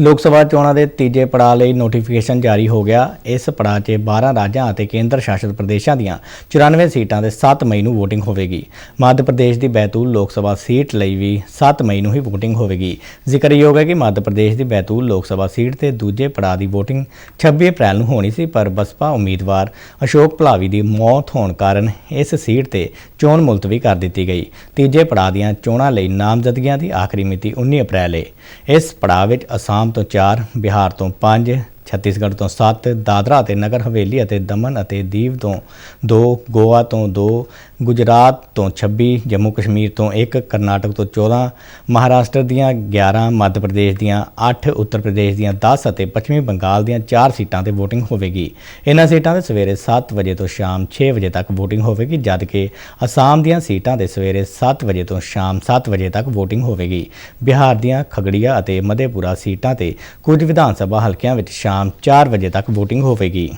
ਲੋਕ ਸਭਾ ਚੋਣਾਂ ਦੇ ਤੀਜੇ ਪੜਾਅ ਲਈ ਨੋਟੀਫਿਕੇਸ਼ਨ ਜਾਰੀ ਹੋ ਗਿਆ। ਇਸ ਪੜਾਅ 'ਚ 12 ਰਾਜਾਂ ਅਤੇ ਕੇਂਦਰ ਸ਼ਾਸਿਤ ਪ੍ਰਦੇਸ਼ਾਂ ਦੀਆਂ 94 ਸੀਟਾਂ ਦੇ 7 ਮਈ ਨੂੰ VOTING ਹੋਵੇਗੀ। ਮੱਧ ਪ੍ਰਦੇਸ਼ ਦੀ ਬੈਤੂਲ ਲੋਕ ਸਭਾ ਸੀਟ ਲਈ ਵੀ 7 ਮਈ ਨੂੰ ਹੀ VOTING ਹੋਵੇਗੀ। ਜ਼ਿਕਰਯੋਗ ਹੈ ਕਿ ਮੱਧ ਪ੍ਰਦੇਸ਼ ਦੀ ਬੈਤੂਲ ਲੋਕ ਸਭਾ ਸੀਟ ਤੇ ਦੂਜੇ ਪੜਾਅ ਦੀ VOTING 26 ਅਪ੍ਰੈਲ ਨੂੰ ਹੋਣੀ ਸੀ, ਪਰ ਬਸਪਾ ਉਮੀਦਵਾਰ ਅਸ਼ੋਕ ਭਲਾਵੀ ਦੀ ਮੌਤ ਹੋਣ ਕਾਰਨ ਇਸ ਸੀਟ ਤੇ ਚੋਣ ਮੁਲਤਵੀ ਕਰ ਦਿੱਤੀ ਗਈ। ਤੀਜੇ ਪੜਾਅ ਦੀਆਂ ਚੋਣਾਂ ਲਈ ਨਾਮਜ਼ਦਗੀਆਂ ਦੀ ਆਖਰੀ ਮਿਤੀ 19 ਅਪ੍ਰੈਲ ਹੈ ਇਸ ਪੜਾਅ ਵਿੱਚ ਅਸਾਮ ਤੋਂ 4 ਬਿਹਾਰ ਤੋਂ 5 ਛੱਤੀਸਗੜ੍ਹ ਤੋਂ 7 ਦਾਦਰਾ ਅਤੇ ਨਗਰ ਹਵੇਲੀ ਅਤੇ ਦਮਨ ਅਤੇ ਦੀਵ ਤੋਂ 2 ਗੋਆ ਤੋਂ 2 ਗੁਜਰਾਤ ਤੋਂ 26 ਜੰਮੂ ਕਸ਼ਮੀਰ ਤੋਂ 1 ਕਰਨਾਟਕ ਤੋਂ 14 ਮਹਾਰਾਸ਼ਟਰ ਦੀਆਂ 11 ਮੱਧ ਪ੍ਰਦੇਸ਼ ਦੀਆਂ 8 ਉੱਤਰ ਪ੍ਰਦੇਸ਼ ਦੀਆਂ 10 ਅਤੇ ਪੱਛਮੀ ਬੰਗਾਲ ਦੀਆਂ 4 ਸੀਟਾਂ ਤੇ VOTING ਹੋਵੇਗੀ। ਇਹਨਾਂ ਸੀਟਾਂ ਤੇ ਸਵੇਰੇ 7 ਵਜੇ ਤੋਂ ਸ਼ਾਮ 6 ਵਜੇ ਤੱਕ VOTING ਹੋਵੇਗੀ ਜਦਕਿ ਅਸਾਮ ਦੀਆਂ ਸੀਟਾਂ ਤੇ ਸਵੇਰੇ 7 ਵਜੇ ਤੋਂ ਸ਼ਾਮ 7 ਵਜੇ ਤੱਕ VOTING ਹੋਵੇਗੀ। ਬਿਹਾਰ ਦੀਆਂ ਖਗੜੀਆ ਅਤੇ ਮਧੇਪੁਰਾ ਸੀਟਾਂ ਤੇ ਕੁਝ ਵਿਧਾਨ ਸਭਾ ਹਲਕਿਆਂ ਵਿੱਚ ਸ਼ਾਮ 4 ਵਜੇ ਤੱਕ VOTING ਹੋਵੇਗੀ।